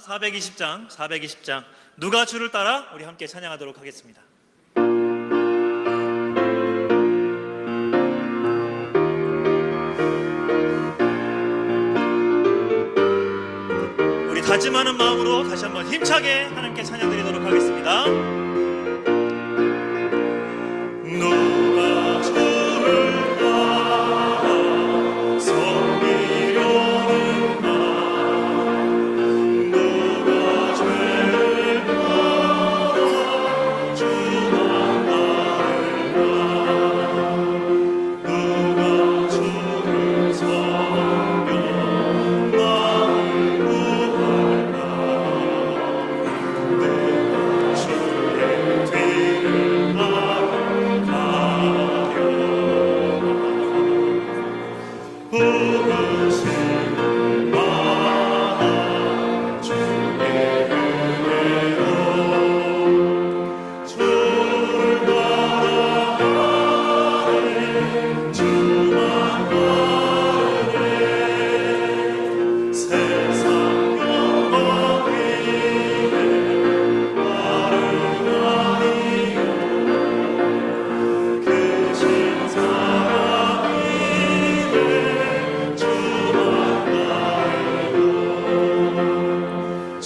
420장, 420장. 누가 주를 따라 우리 함께 찬양하도록 하겠습니다. 다짐하는 마음으로 다시 한번 힘차게 하나님께 찬양드리도록 하겠습니다. Deus.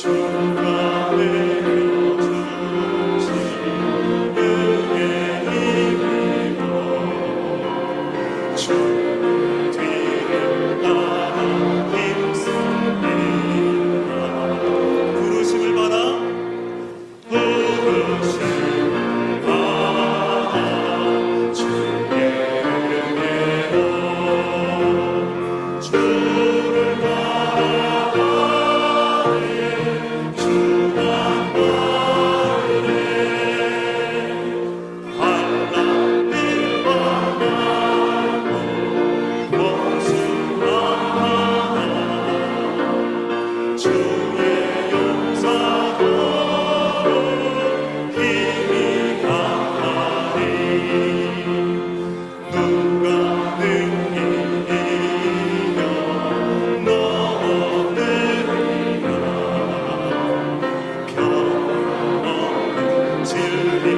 true. to be.